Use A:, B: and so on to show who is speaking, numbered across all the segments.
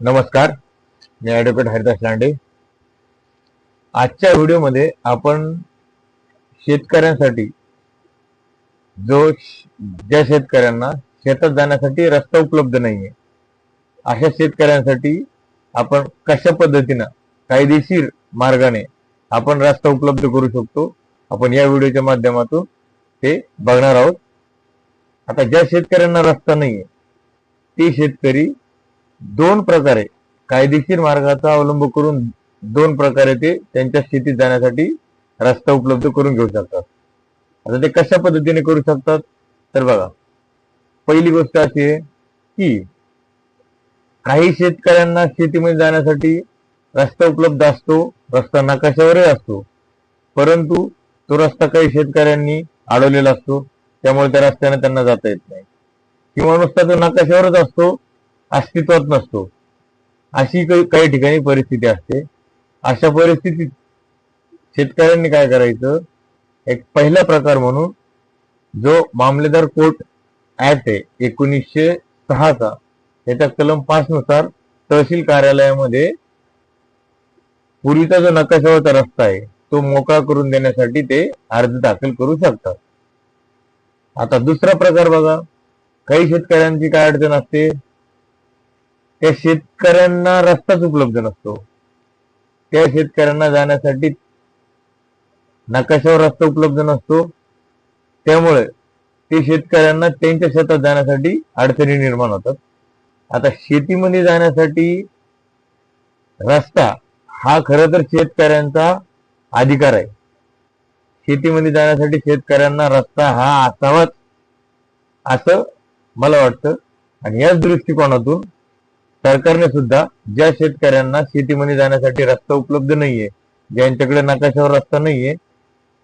A: नमस्कार मी ॲडव्होकेट हरिदास लांडे. आजच्या व्हिडिओमध्ये आपण शेतकऱ्यांसाठी जो ज्या शेतकऱ्यांना शेतात जाण्यासाठी रस्ता उपलब्ध नाहीये अशा शेतकऱ्यांसाठी आपण कशा पद्धतीनं कायदेशीर मार्गाने आपण रस्ता उपलब्ध करू शकतो आपण या व्हिडिओच्या माध्यमातून ते बघणार आहोत. आता ज्या शेतकऱ्यांना रस्ता नाहीये ते शेतकरी दोन प्रकारे कायदेशीर मार्गाचा अवलंब करून दोन प्रकारे ते त्यांच्या शेतीत जाण्यासाठी रस्ता उपलब्ध करून घेऊ शकतात. आता ते कशा पद्धतीने करू शकतात? तर बघा पहिली गोष्ट अशी आहे की काही शेतकऱ्यांना शेतीमध्ये जाण्यासाठी रस्ता उपलब्ध असतो रस्ता नकाशावरही असतो. परंतु तो रस्ता काही शेतकऱ्यांनी अडवलेला असतो त्यामुळे त्या रस्त्याने त्यांना जाता येत नाही. किंवा नुसता तो नकाशावरच असतो अस्तित्वात नसतो. अशी काही काही ठिकाणी परिस्थिती असते. अशा परिस्थितीत शेतकऱ्यांनी काय करायचं? एक पहिला प्रकार म्हणून जो मामलेदार कोर्ट ऍक्ट आहे एकोणीसशे सहाचा त्याच्या कलम पाच नुसार तहसील कार्यालयामध्ये पूर्वीचा जो नकाशावरचा रस्ता आहे तो मोकळा करून देण्यासाठी ते अर्ज दाखल करू शकतात. आता दुसरा प्रकार बघा. काही शेतकऱ्यांची काय अडचण असते? त्या शेतकऱ्यांना रस्ताच उपलब्ध नसतो. त्या शेतकऱ्यांना जाण्यासाठी नकाशावर रस्ता उपलब्ध नसतो. त्यामुळे ते शेतकऱ्यांना त्यांच्या शेतात जाण्यासाठी अडचणी निर्माण होतात. आता शेतीमध्ये जाण्यासाठी रस्ता हा खर तर शेतकऱ्यांचा अधिकार आहे. शेतीमध्ये जाण्यासाठी शेतकऱ्यांना रस्ता हा असावाच असं मला वाटतं. आणि याच दृष्टिकोनातून सरकारने सुद्धा ज्या शेतकऱ्यांना शेतीमध्ये जाण्यासाठी रस्ता उपलब्ध नाहीये ज्यांच्याकडे नकाशावर रस्ता नाहीये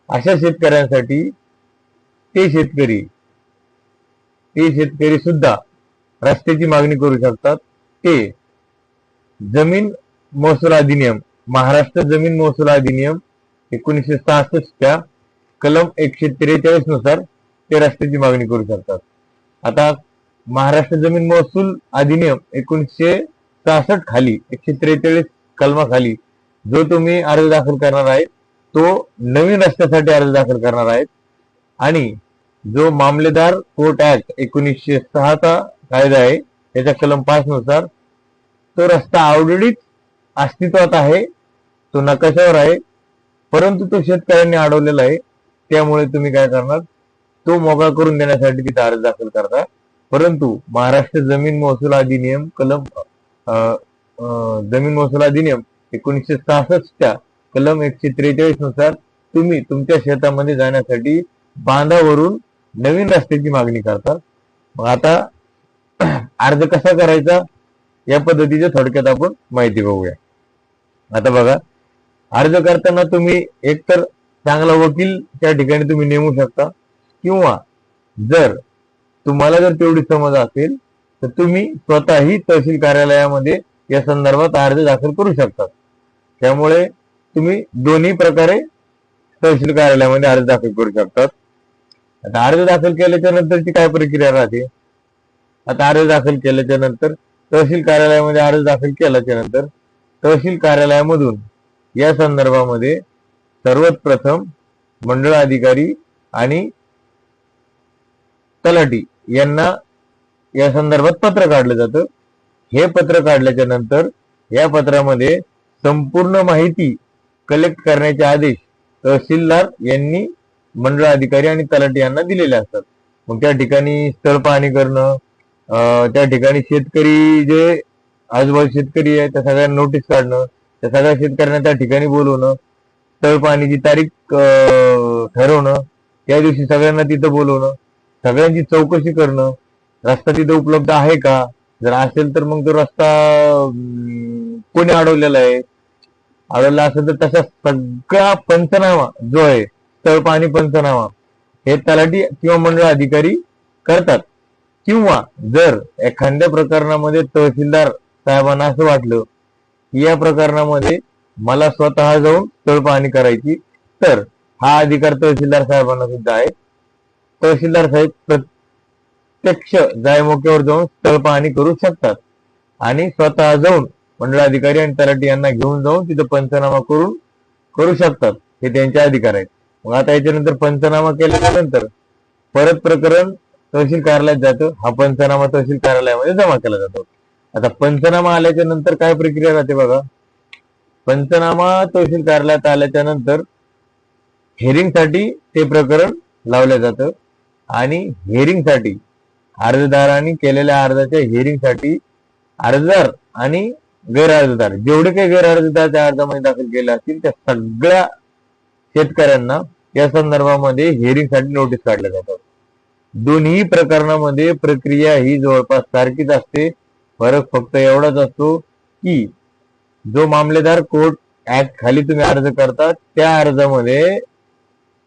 A: अशा शेतकऱ्यांसाठी ते शेतकरी ते शेतकरी सुद्धा रस्त्याची मागणी करू शकतात. ते जमीन महसूल अधिनियम महाराष्ट्र जमीन महसूल अधिनियम एकोणीसशे सहासष्टच्या कलम एकशे त्रेचाळीसनुसार ते रस्त्याची मागणी करू शकतात. आता महाराष्ट्र जमीन महसूल अधिनियम एकोणीसशे सहासष्ट खाली एकशे त्रेचाळीस कलमाखाली जो तुम्ही अर्ज दाखल करणार आहे तो नवीन रस्त्यासाठी अर्ज दाखल करणार आहेत. आणि जो मामलेदार कोर्ट ऍक्ट एकोणीसशे सहाचा कायदा आहे त्याच्या कलम पाच नुसार तो रस्ता ऑलरेडीच अस्तित्वात आहे तो नकाशावर आहे परंतु तो शेतकऱ्यांनी अडवलेला आहे त्यामुळे तुम्ही काय करणार? तो मोकळा करून देण्यासाठी तिथे अर्ज दाखल करता. परंतु महाराष्ट्र जमीन महसूल अधिनियम कलम जमीन महसूल अधिनियम एकोणीसशे सहासष्टच्या कलम एकशे त्रेचाळीसनुसार तुम्ही तुमच्या शेतामध्ये जाण्यासाठी बांधावरून नवीन रस्त्याची मागणी करता. मग आता अर्ज कसा करायचा? या पद्धतीच्या थोडक्यात आपण माहिती बघूया. आता बघा अर्ज करताना तुम्ही एकतर चांगला वकील त्या ठिकाणी तुम्ही नेमू शकता किंवा जर तुम्हाला जर तेवढी समज असेल तर तुम्ही स्वतःही तहसील कार्यालयामध्ये या संदर्भात अर्ज दाखल करू शकतात त्यामुळे तुम्ही दोन्ही प्रकारे तहसील कार्यालयामध्ये अर्ज दाखल करू शकतात आता अर्ज दाखल केल्याच्या नंतरची काय प्रक्रिया राहते? आता अर्ज दाखल केल्याच्यानंतर तहसील कार्यालयामध्ये अर्ज दाखल केल्याच्यानंतर तहसील कार्यालयामधून या संदर्भामध्ये सर्वात प्रथम मंडळ अधिकारी आणि तलाठी यांना या संदर्भात पत्र काढलं जातं. हे पत्र काढल्याच्या नंतर या पत्रामध्ये संपूर्ण माहिती कलेक्ट करण्याचे आदेश तहसीलदार यांनी मंडळ अधिकारी आणि तलाठी यांना दिलेले असतात. मग त्या ठिकाणी स्थळ पाहणी करणं त्या ठिकाणी शेतकरी जे आजूबाजू शेतकरी आहे त्या सगळ्यांना नोटीस काढणं त्या सगळ्या शेतकऱ्यांना त्या ठिकाणी बोलवणं स्थळ पाहणीची तारीख ठरवणं त्या दिवशी सगळ्यांना तिथं बोलवणं सगळ्यांची चौकशी करणं रस्ता तिथं उपलब्ध आहे का? जर असेल तर मग तो रस्ता कोणी अडवलेला आहे? अडवला असेल तर तसा सगळा पंचनामा जो आहे स्थळ पंचनामा हे तलाठी किंवा मंडळ अधिकारी करतात. किंवा जर एखाद्या प्रकरणामध्ये तहसीलदार साहेबांना असं वाटलं की या प्रकरणामध्ये मला स्वतः जाऊन स्थळ पाहणी करायची तर हा अधिकार तहसीलदार साहेबांना सुद्धा आहे. तहसीलदार साहेब प्रत्यक्ष जायमोक्यावर जाऊन स्थळ पाहणी करू शकतात. आणि स्वतः जाऊन मंडळाधिकारी आणि तलाठी यांना घेऊन जाऊन तिथं पंचनामा करून करू शकतात. हे त्यांचे अधिकार आहेत. मग आता याच्यानंतर पंचनामा केल्यानंतर परत प्रकरण तहसील कार्यालयात जातं. हा पंचनामा तहसील कार्यालयामध्ये जमा केला जातो. आता पंचनामा आल्याच्यानंतर काय प्रक्रिया राहते बघा. पंचनामा तहसील कार्यालयात आल्याच्यानंतर हेरिंगसाठी ते प्रकरण लावलं जातं. आणि हेरिंगसाठी अर्जदारांनी केलेल्या अर्जाच्या हेरिंगसाठी अर्जदार आणि गैर अर्जदार जेवढे काही गैर अर्जदार त्या अर्जामध्ये दाखल केले असतील त्या सगळ्या शेतकऱ्यांना या संदर्भामध्ये हेरिंगसाठी नोटीस काढल्या जातात. दोन्ही प्रकरणामध्ये प्रक्रिया ही जवळपास सारखीच असते. फरक फक्त एवढाच असतो की जो मामलेदार कोर्ट ऍक्ट खाली तुम्ही अर्ज करता त्या अर्जामध्ये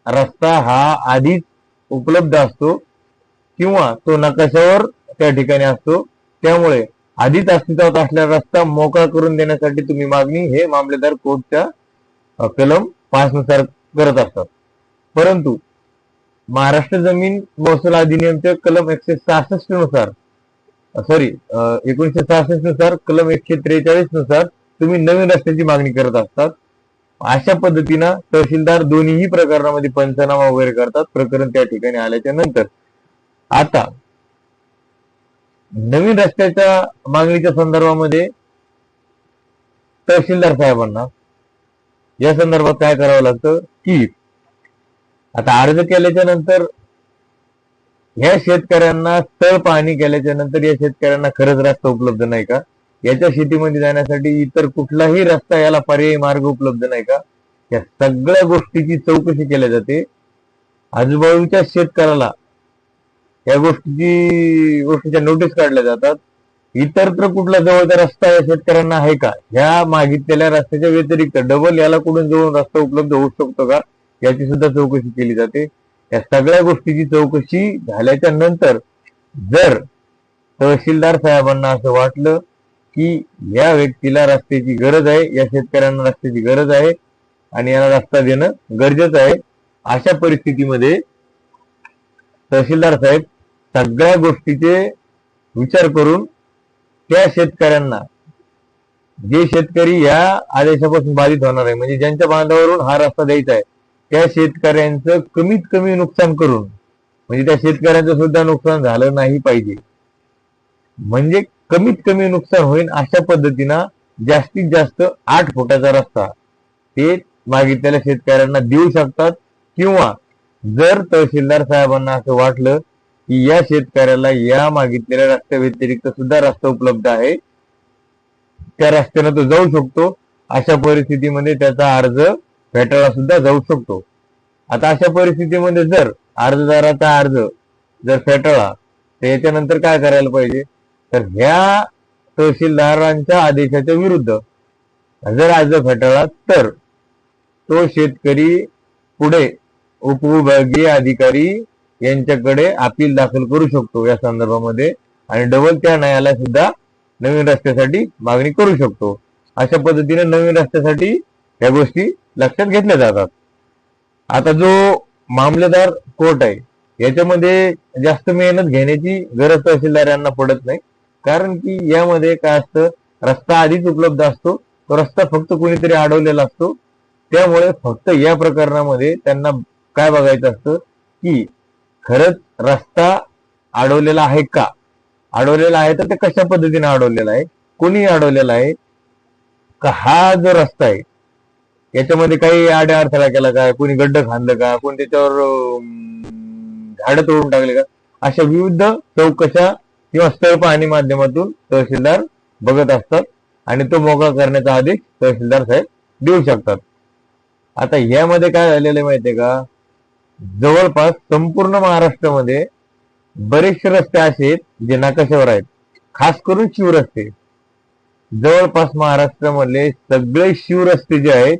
A: रस्ता हा आधीच उपलब्ध असतो किंवा तो नकाशावर त्या ठिकाणी असतो. त्यामुळे आधीच अस्तित्वात असलेला रस्ता मोकळा करून देण्यासाठी तुम्ही मागणी हे मामलेदार कोर्टच्या कलम पाच नुसार करत असतात. परंतु महाराष्ट्र जमीन महसूल अधिनियमच्या कलम एकशे सहासष्टनुसार सॉरी एकोणीशे सहासष्टनुसार कलम एकशे त्रेचाळीसनुसार तुम्ही नवीन रस्त्याची मागणी करत असतात. अशा पद्धतीनं तहसीलदार दोन्हीही प्रकरणामध्ये पंचनामा वगैरे करतात. प्रकरण त्या ठिकाणी आल्याच्यानंतर. आता नवीन रस्त्याच्या मागणीच्या संदर्भामध्ये तहसीलदार साहेबांना या संदर्भात काय करावं लागतं की आता अर्ज केल्याच्यानंतर ह्या शेतकऱ्यांना स्थळ पाहणी केल्याच्यानंतर या शेतकऱ्यांना खरंच रस्ता उपलब्ध नाही का? याच्या शेतीमध्ये जाण्यासाठी इतर कुठलाही रस्ता याला पर्यायी मार्ग उपलब्ध नाही का? या सगळ्या गोष्टीची चौकशी केल्या जाते. आजूबाजूच्या शेतकऱ्याला या गोष्टीची गोष्टीच्या नोटीस काढल्या जातात. इतरत्र कुठला जवळचा रस्ता या शेतकऱ्यांना आहे का? ह्या मागितलेल्या रस्त्याच्या व्यतिरिक्त डबल याला कुठून जवळ रस्ता उपलब्ध होऊ शकतो का? याची सुद्धा चौकशी केली जाते. या सगळ्या गोष्टीची चौकशी झाल्याच्यानंतर जर तहसीलदार साहेबांना असं वाटलं की या व्यक्तीला रस्त्याची गरज आहे या शेतकऱ्यांना रस्त्याची गरज आहे आणि याला रस्ता देणं गरजेचं आहे. अशा परिस्थितीमध्ये तहसीलदार साहेब सगळ्या गोष्टीचे विचार करून त्या शेतकऱ्यांना जे शेतकरी या आदेशापासून बाधित होणार आहे म्हणजे ज्यांच्या बांधावरून हा रस्ता द्यायचा आहे त्या शेतकऱ्यांचं कमीत कमी नुकसान करून म्हणजे त्या शेतकऱ्यांचं सुद्धा नुकसान झालं नाही पाहिजे. म्हणजे कमीत कमी नुकसान होईल अशा पद्धतीनं जास्तीत जास्त आठ फुटाचा रस्ता ते मागितलेल्या शेतकऱ्यांना देऊ शकतात. किंवा जर तहसीलदार साहेबांना असं वाटलं की या शेतकऱ्याला या मागितलेल्या रस्त्या व्यतिरिक्त सुद्धा रस्ता उपलब्ध आहे त्या रस्त्यानं तो जाऊ शकतो. अशा परिस्थितीमध्ये त्याचा अर्ज फेटाळला सुद्धा जाऊ शकतो. आता अशा परिस्थितीमध्ये जर अर्जदाराचा अर्ज जर फेटाळला तर याच्यानंतर काय करायला पाहिजे? तर ह्या तहसीलदारांच्या आदेशाच्या विरुद्ध जर अर्ज फेटाळला तर तो शेतकरी पुढे उपविभागीय अधिकारी यांच्याकडे अपील दाखल करू शकतो या संदर्भामध्ये आणि डबल त्या न्यायालयात सुद्धा नवीन रस्त्यासाठी मागणी करू शकतो. अशा पद्धतीने नवीन रस्त्यासाठी या गोष्टी लक्षात घेतल्या जातात. आता जो मामलेदार कोर्ट आहे याच्यामध्ये जास्त मेहनत घेण्याची गरज तहसीलदार यांना पडत नाही. कारण की यामध्ये काय असतं रस्ता आधीच उपलब्ध असतो तो रस्ता फक्त कुणीतरी अडवलेला असतो. त्यामुळे फक्त या प्रकरणामध्ये त्यांना काय बघायचं असतं की खरंच रस्ता अडवलेला आहे का? अडवलेला आहे तर ते कशा पद्धतीने अडवलेला आहे? कोणी अडवलेला आहे? का हा जो रस्ता आहे याच्यामध्ये काही आड्या अडथळा केला का? कोणी गड्ड खांदलं का? कोणी त्याच्यावर झाडं तोडून टाकले का? अशा विविध चौकशा किंवा स्थळ पाहणी माध्यमातून तहसीलदार बघत असतात आणि तो मोकळा करण्याचा आदेश तहसीलदार साहेब देऊ शकतात. आता यामध्ये काय झालेलं आहे माहितीये का? जवळपास संपूर्ण महाराष्ट्रामध्ये बरेचसे रस्ते असे आहेत जे नकाशावर आहेत. खास करून शिवरस्ते. जवळपास महाराष्ट्रामधले सगळे शिवरस्ते जे आहेत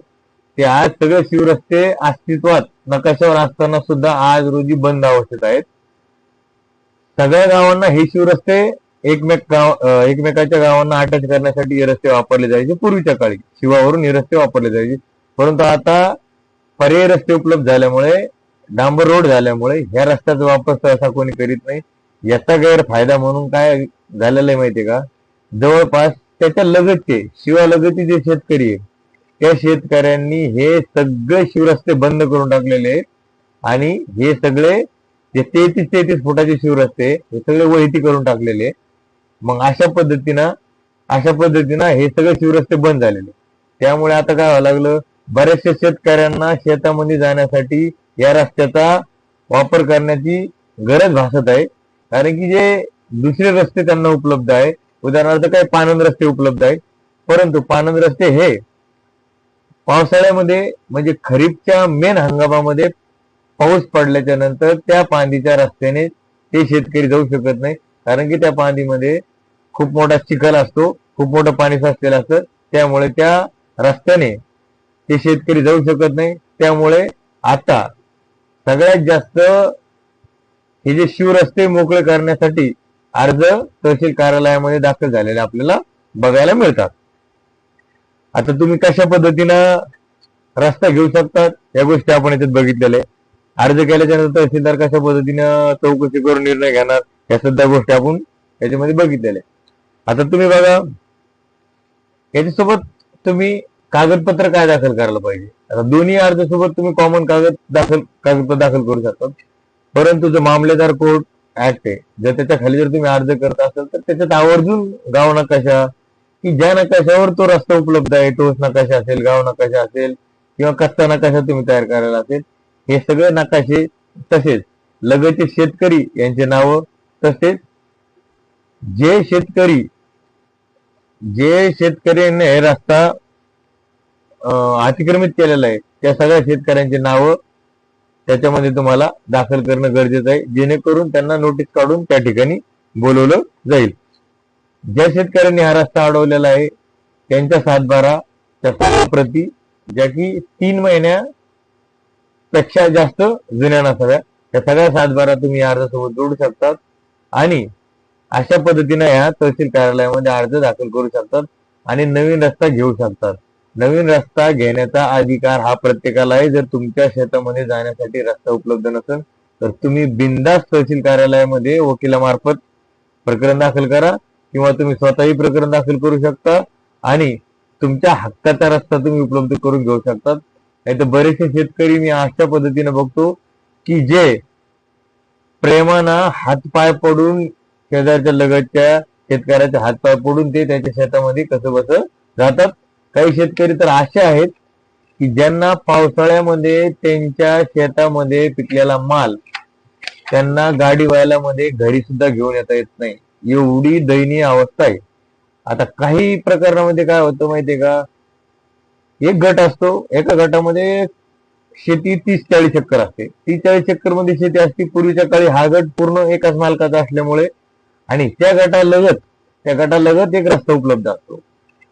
A: ते आज सगळे शिवरस्ते अस्तित्वात. नकाशावर असताना सुद्धा आज रोजी बंद अवस्थेत आहेत. सगळ्या गावांना हे शिवरस्ते एकमेक गाव एकमेकाच्या गावांना अटॅच करण्यासाठी हे रस्ते वापरले जायचे पूर्वीच्या काळी. शिवावरून हे रस्ते वापरले जायचे. परंतु आता पर्यायी रस्ते उपलब्ध झाल्यामुळे डांबर रोड झाल्यामुळे ह्या रस्त्याचा वापर सहसा कोणी करीत नाही. याचा गैरफायदा म्हणून काय झालेला आहे माहितीये का? जवळपास त्याच्या लगतचे शिवालगती जे शेतकरी आहे त्या शेतकऱ्यांनी हे सगळे शिवरस्ते बंद करून टाकलेले आहेत. आणि हे सगळे जे तेहतीस तेहतीस फुटाचे शिवरस्ते हे सगळे वहिती करून टाकलेले. मग अशा पद्धतीनं अशा पद्धतीनं हे सगळे शिवरस्ते बंद झालेले. त्यामुळे आता काय व्हायला लागलं? बऱ्याचशा शेतकऱ्यांना शेतामध्ये जाण्यासाठी या रस्त्याचा वापर करण्याची गरज भासत आहे. कारण की जे दुसरे रस्ते त्यांना उपलब्ध आहे उदाहरणार्थ काही पानंद रस्ते उपलब्ध आहेत. परंतु पानंद रस्ते हे पावसाळ्यामध्ये म्हणजे खरीपच्या मेन हंगामामध्ये पाऊस पडल्याच्या नंतर त्या पांदीच्या रस्त्याने ते शेतकरी जाऊ शकत नाही. कारण की त्या पांदीमध्ये खूप मोठा चिखल असतो खूप मोठं पाणी साचलेलं असतं. त्यामुळे त्या रस्त्याने ते शेतकरी जाऊ शकत नाही. त्यामुळे आता सगळ्यात जास्त हे जे शिवरस्ते मोकळे करण्यासाठी अर्ज तहसील कार्यालयामध्ये दाखल झालेले आपल्याला बघायला मिळतात. आता तुम्ही कशा पद्धतीनं रस्ता घेऊ शकतात या गोष्टी आपण याच्यात बघितलेल्या अर्ज केल्याच्यानंतर तहसीलदार कशा पद्धतीनं चौकशी करून निर्णय घेणार या सुद्धा गोष्टी आपण याच्यामध्ये बघितलेल्या आता तुम्ही बघा याच्यासोबत तुम्ही कागदपत्र काय दाखल करायला पाहिजे? आता दोन्ही अर्जासोबत तुम्ही कॉमन कागद दाखल कागदपत्र दाखल करू शकता. परंतु जो मामलेदार कोर्ट ऍक्ट आहे जर त्याच्याखाली जर तुम्ही अर्ज करत असाल तर त्याच्यात आवर्जून गाव नकाशा की ज्या नकाशावर तो रस्ता उपलब्ध आहे टोस नकाशा असेल गाव नकाशा असेल किंवा कच्चा नकाशा तुम्ही तयार करायला असेल हे सगळे नकाशे तसेच लगतचे शेतकरी यांचे नाव तसेच जे शेतकरी जे शेतकऱ्यांनी हे रस्ता अतिक्रमित केलेला आहे त्या सगळ्या शेतकऱ्यांची नावं त्याच्यामध्ये तुम्हाला दाखल करणं गरजेचं आहे. जेणेकरून त्यांना नोटीस काढून त्या ठिकाणी बोलवलं जाईल. ज्या शेतकऱ्यांनी हा रस्ता अडवलेला आहे त्यांच्या सातबारा त्या प्रति ज्या की तीन महिन्या पेक्षा जास्त जुन्या नसाव्या. या सगळ्या सातबारा तुम्ही या अर्जासोबत जोडू शकतात. आणि अशा पद्धतीने या तहसील कार्यालयामध्ये अर्ज दाखल करू शकतात आणि नवीन रस्ता घेऊ शकतात. नवीन रस्ता घेण्याचा अधिकार हा प्रत्येकाला आहे. जर तुमच्या शेतामध्ये जाण्यासाठी रस्ता उपलब्ध नसेल तर तुम्ही बिंदास तहसील कार्यालयामध्ये वकिलामार्फत प्रकरण दाखल करा किंवा तुम्ही स्वतःही प्रकरण दाखल करू शकता आणि तुमच्या हक्काचा रस्ता तुम्ही उपलब्ध करून घेऊ शकतात. नाही तर बरेचसे शेतकरी मी अशा पद्धतीने बघतो की जे प्रेमानं हातपाय पडून शेजारच्या लगतच्या शेतकऱ्याचे हातपाय पडून ते त्याच्या शेतामध्ये कसं बस जातात. काही शेतकरी तर असे आहेत की ज्यांना पावसाळ्यामध्ये त्यांच्या शेतामध्ये पिकलेला माल त्यांना गाडी मध्ये घरी सुद्धा घेऊन येता येत नाही. एवढी दयनीय अवस्था आहे. आता काही प्रकरणामध्ये काय होतं माहितीये का? एक गट असतो एका गटामध्ये शेती तीस चाळीस एकर असते. तीस चाळीस एकरमध्ये शेती असते पूर्वीच्या काळी हा गट पूर्ण एकाच मालकाचा असल्यामुळे आणि त्या गटालगत त्या गटालगत एक रस्ता उपलब्ध असतो.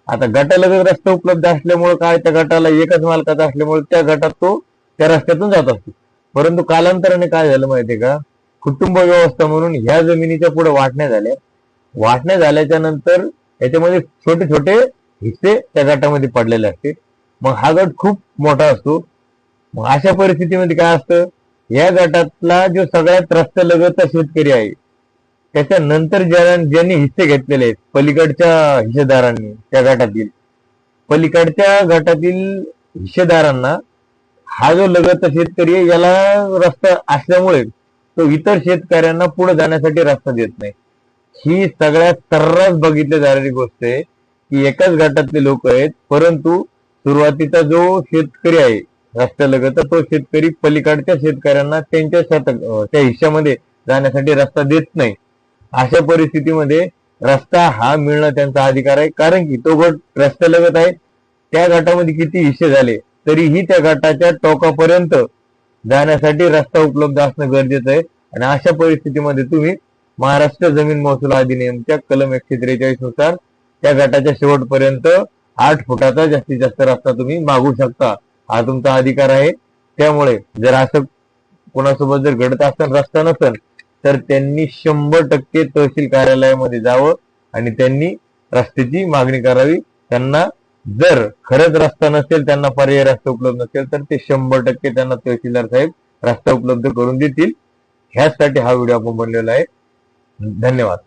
A: आता गटालगत रस्ता उपलब्ध असल्यामुळे काय? त्या गटाला एकच मालकाचा असल्यामुळे त्या गटात तो त्या रस्त्यातून जात असतो. परंतु कालांतराने काय झालं माहितीये का? कुटुंब व्यवस्था म्हणून ह्या जमिनीच्या पुढे वाटण्या झाल्या. वाटण्या झाल्याच्यानंतर याच्यामध्ये छोटे छोटे हिस्से त्या गटामध्ये पडलेले असते मग हा गट खूप मोठा असतो. मग अशा परिस्थितीमध्ये काय असतं? या गटातला जो सगळ्यात रस्त्यालगतचा शेतकरी आहे त्याच्यानंतर ज्या ज्यांनी हिस्से घेतलेले आहेत पलीकडच्या हिस्सेदारांनी त्या गटातील पलीकडच्या गटातील हिस्सेदारांना हा जो लगतचा शेतकरी आहे याला रस्ता असल्यामुळे तो इतर शेतकऱ्यांना पुढे जाण्यासाठी रस्ता देत नाही. ही सगळ्यात सर्रास बघितली जाणारी गोष्ट आहे की एकाच गटातले लोक आहेत परंतु सुरुवातीचा जो शेतकरी आहे रस्त्यालगत तो शेतकरी पलीकडच्या शेतकऱ्यांना त्यांच्या शतक त्या हिश्श्यामध्ये जाण्यासाठी रस्ता देत नाही. अशा परिस्थितीमध्ये रस्ता हा मिळणं त्यांचा अधिकार आहे. कारण की तो गट रस्त्यालगत आहे. त्या गटामध्ये किती हिस्से झाले तरीही त्या गटाच्या टोकापर्यंत जाण्यासाठी रस्ता उपलब्ध असणं गरजेचं आहे. आणि अशा परिस्थितीमध्ये तुम्ही महाराष्ट्र जमीन महसूल अधिनियमच्या कलम एकशे त्रेचाळीसनुसार त्या गटाच्या शेवटपर्यंत आठ फुटाचा जास्तीत जास्त रस्ता तुम्ही मागू शकता. हा तुमचा अधिकार आहे. त्यामुळे जर असं कोणासोबत जर घडत असताना रस्ता नसेल तर त्यांनी शंभर टक्के तहसील कार्यालयामध्ये जावं आणि त्यांनी रस्त्याची मागणी करावी. त्यांना जर खरंच रस्ता नसेल त्यांना पर्याय रस्ता उपलब्ध नसेल तर ते शंभर टक्के त्यांना तहसीलदार साहेब रस्ता उपलब्ध करून देतील. ह्यासाठी हा व्हिडिओ आपण बनलेला आहे. धन्यवाद.